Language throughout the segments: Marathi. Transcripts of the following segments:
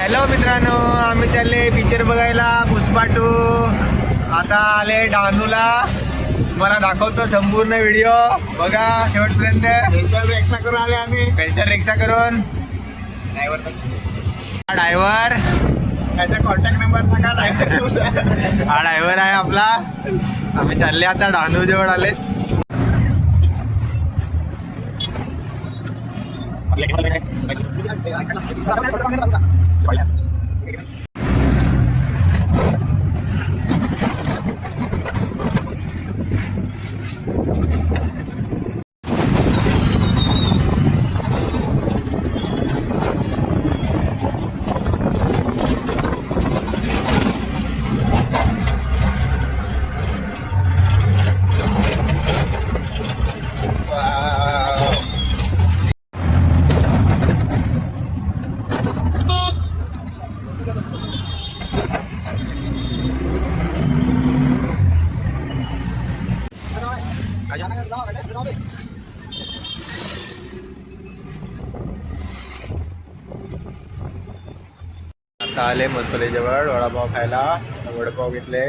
हॅलो मित्रांनो. आम्ही चालले पिक्चर बघायला पुष्पा टू आता आले डहाणूला. तुम्हाला दाखवतो संपूर्ण व्हिडिओ बघा शेवटपर्यंत. रिक्षा करून आले आम्ही. पैसा रिक्षा करून. ड्रायव्हर त्याचा कॉन्टॅक्ट नंबर सांगा नाही हा ड्रायव्हर आहे आपला. आम्ही चालले आता डहाणू जवळ आले. Hay आता आले मसोले जवळ वडापाव खायला. वडापाव घेतले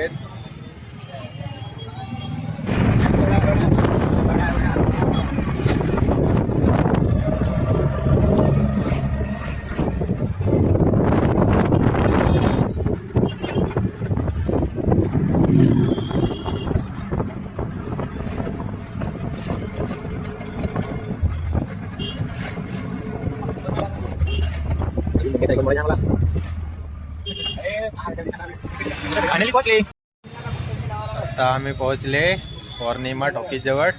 आता आम्ही पोहोचले पौर्णिमा टॉकीज जवळ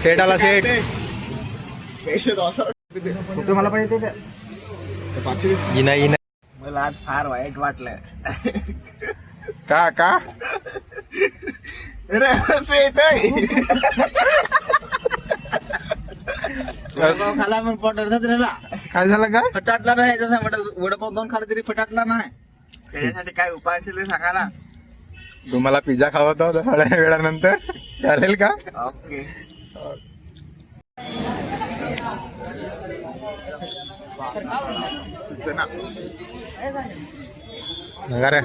सेट आला सेट मला पाहिजे ते इना इना. मला आज फार वाईट वाटलं का का? वडापाव खाला मग पोट अर्धाच राहिला. काय झालं का? फटाटला नाही जसा वडापाव दोन खाला तरी फटाटला नाही. त्याच्यासाठी काय उपाय असेल ते सांगा ना. तुम्हाला पिझ्झा खावत होता थोड्या वेळानंतर. चालेल का? ओके. रे.